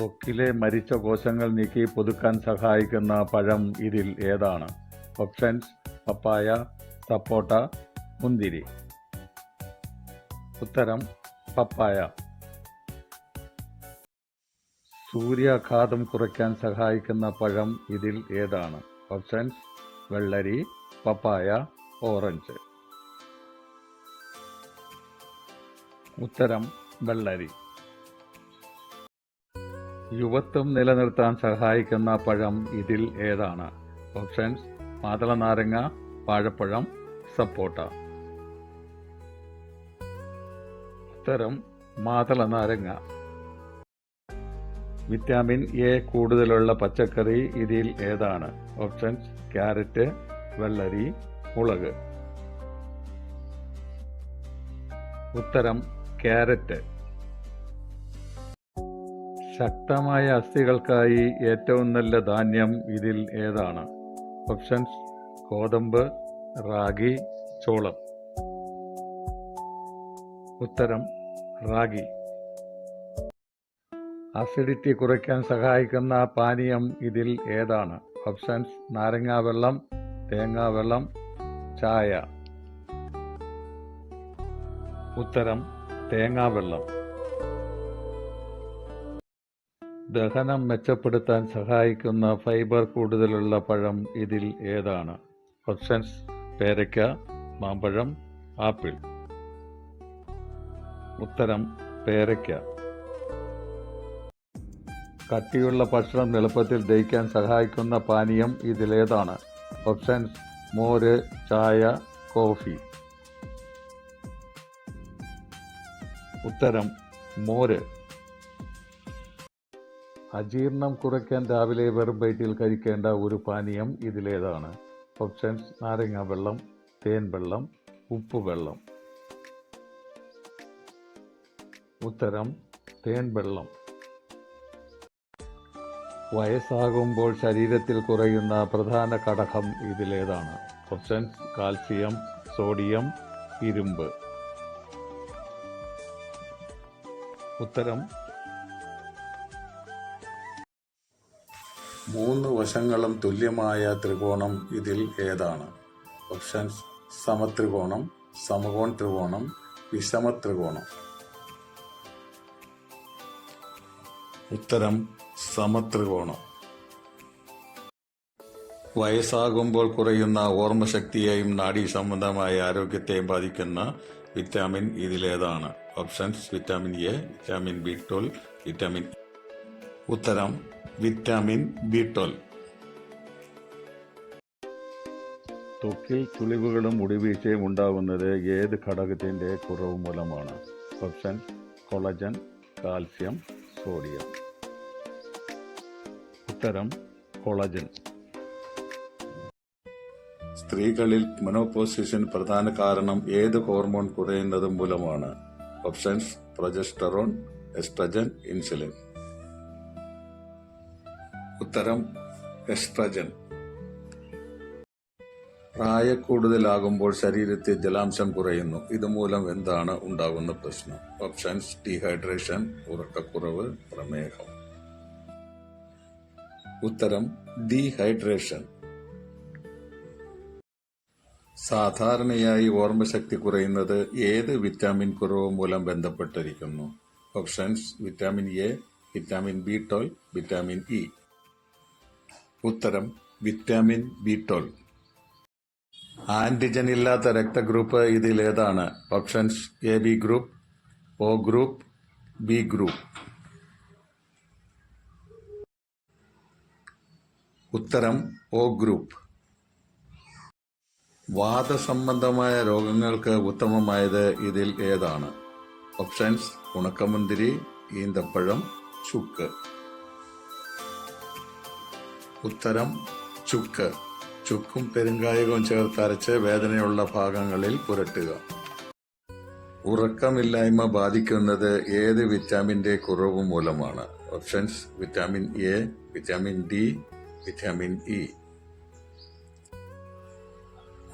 ത്വക്കിലെ മരിച്ച കോശങ്ങൾ നീക്കി പുതുക്കാൻ സഹായിക്കുന്ന പഴം ഇതിൽ ഏതാണ്? ഓപ്ഷൻസ് പപ്പായ സപ്പോട്ട മുന്തിരി. ഉത്തരം പപ്പായ. സൂര്യാഘാതം കുറയ്ക്കാൻ സഹായിക്കുന്ന പഴം ഇതിൽ ഏതാണ്? ഓപ്ഷൻസ് വെള്ളരി പപ്പായ ഓറഞ്ച്. ഉത്തരം വെള്ളരി. യുവത്വം നിലനിർത്താൻ സഹായിക്കുന്ന പഴം ഇതിൽ ഏതാണ്? ഓപ്ഷൻസ് മാതള നാരങ്ങ വാഴപ്പഴം സപ്പോട്ട. ഉത്തരം മാതള നാരങ്ങ. വിറ്റാമിൻ എ കൂടുതലുള്ള പച്ചക്കറി ഇതിൽ ഏതാണ്? ഓപ്ഷൻസ് ക്യാരറ്റ് വെള്ളരി മുളക്. ഉത്തരം ക്യാരറ്റ്. ശക്തമായ അസ്ഥികൾക്കായി ഏറ്റവും നല്ല ധാന്യം ഇതിൽ ഏതാണ്? ഓപ്ഷൻസ് ഗോതമ്പ് റാഗി ചോളം. ഉത്തരം റാഗി. അസിഡിറ്റി കുറയ്ക്കാൻ സഹായിക്കുന്ന പാനീയം ഇതിൽ ഏതാണ്? ഓപ്ഷൻസ് നാരങ്ങാവെള്ളം തേങ്ങാവെള്ളം ചായ. ഉത്തരം തേങ്ങാവെള്ളം ദഹനം മെച്ചപ്പെടുത്താൻ സഹായിക്കുന്ന ഫൈബർ കൂടുതലുള്ള പഴം ഇതിൽ ഏതാണ്? ഓപ്ഷൻസ് പേരയ്ക്ക മാമ്പഴം ആപ്പിൾ. ഉത്തരം പേരയ്ക്ക. കട്ടിയുള്ള ഭക്ഷണം എളുപ്പത്തിൽ ദഹിക്കാൻ സഹായിക്കുന്ന പാനീയം ഇതിലേതാണ് ഓപ്ഷൻസ് മോര് ചായ കോഫി. ഉത്തരം മോര്. അജീർണം കുറയ്ക്കാൻ രാവിലെ വെറും വയറ്റിൽ കഴിക്കേണ്ട ഒരു പാനീയം ഇതിലേതാണ്. ഓപ്ഷൻസ് നാരങ്ങ വെള്ളം തേൻ വെള്ളം ഉപ്പ് വെള്ളം. ഉത്തരം തേൻ വെള്ളം. വയസ്സാകുമ്പോൾ ശരീരത്തിൽ കുറയുന്ന പ്രധാന ഘടകം ഇതിലേതാണ്. ഓപ്ഷൻസ് കാൽസ്യം സോഡിയം ഇരുമ്പ്. ഉത്തരം മൂന്ന് വശങ്ങളും തുല്യമായ ത്രികോണം ഇതിൽ ഏതാണ്? ഓപ്ഷൻസ് സമത്രികോണം സമകോൺ ത്രികോണം വിഷമത്രികോണം. ഉത്തരം സമത്രികോണം. വയസ്സാകുമ്പോൾ കുറയുന്ന ഓർമ്മശക്തിയെയും നാഡീ സംബന്ധമായ ആരോഗ്യത്തെയും ബാധിക്കുന്ന വിറ്റാമിൻ ഇതിലേതാണ്. Options vitamin A vitamin B twelve vitamin ഉത്തരം വിറ്റാമിൻ ബി ട്വൽവ്. ത്വക്കിൽ ചുളിവുകളും മുടിവീഴ്ചയും ഉണ്ടാകുന്നത് ഏത് ഘടകത്തിന്റെ കുറവ് മൂലമാണ്? Option collagen calcium sodium. ഉത്തരം കൊളജൻ. സ്ത്രീകളിൽ മെനോപോസിഷൻ പ്രധാന കാരണം ഏത് ഹോർമോൺ കുറയുന്നത് മൂലമാണ്? Options progesterone estrogen insulin. ഉത്തരം എസ്ട്രജൻ. പ്രായക്കൂടുതലാകുമ്പോൾ ശരീരത്തിൽ ജലാംശം കുറയുന്നു. ഇതുമൂലം എന്താണ് ഉണ്ടാകുന്ന പ്രശ്നം? ഓപ്ഷൻസ് ഡീഹൈഡ്രേഷൻ ഉറക്കക്കുറവ് പ്രമേഹം. ഉത്തരം ഡീഹൈഡ്രേഷൻ. സാധാരണയായി ഓർമ്മശക്തി കുറയുന്നത് ഏത് വിറ്റാമിൻ കുറവ് മൂലം ബന്ധപ്പെട്ടിരിക്കുന്നു? Options vitamin A vitamin B twelve vitamin E. ഉത്തരം വിറ്റാമിൻ ബി ട്വൽവ്. ആന്റിജൻ ഇല്ലാത്ത രക്തഗ്രൂപ്പ് ഇതിൽ ഏതാണ്? Options A B group O group B group. ഉത്തരം ഒ ഗ്രൂപ്പ്. വാദസംബന്ധമായ രോഗങ്ങൾക്ക് ഉത്തമമായത് ഇതിൽ ഏതാണ്? ഓപ്ഷൻസ് ഉണക്കമുന്തിരി ഈന്തപ്പഴം ചുക്ക്. ഉത്തരം ചുക്ക്. ചുക്കും പെരുങ്കായകവും ചേർത്ത് അരച്ച് വേദനയുള്ള ഭാഗങ്ങളിൽ പുരട്ടുക. ഉറക്കമില്ലായ്മ ബാധിക്കുന്നത് ഏത് വിറ്റാമിന്റെ കുറവ് മൂലമാണ്? Options vitamin A vitamin D vitamin E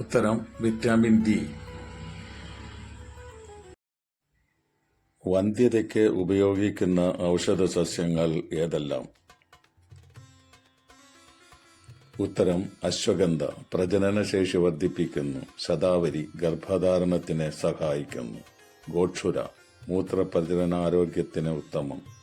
ഉത്തരം വിറ്റാമിൻ ഡി വന്ധ്യതയ്ക്ക് ഉപയോഗിക്കുന്ന ഔഷധ സസ്യങ്ങൾ ഏതെല്ലാം? ഉത്തരം അശ്വഗന്ധ. പ്രജനനശേഷി വർദ്ധിപ്പിക്കുന്നു. ശതാവരി ഗർഭധാരണത്തിന് സഹായിക്കുന്നു. ഗോക്ഷുര മൂത്രപ്രജനനാരോഗ്യത്തിന് ഉത്തമം.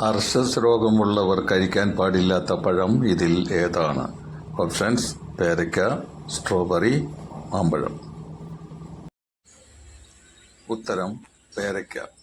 അർഷസ് രോഗമുള്ളവർ കഴിക്കാൻ പാടില്ലാത്ത പഴം ഇതിൽ ഏതാണ്? ഓപ്ഷൻസ് പേരയ്ക്ക സ്ട്രോബെറി മാമ്പഴം. ഉത്തരം പേരയ്ക്ക.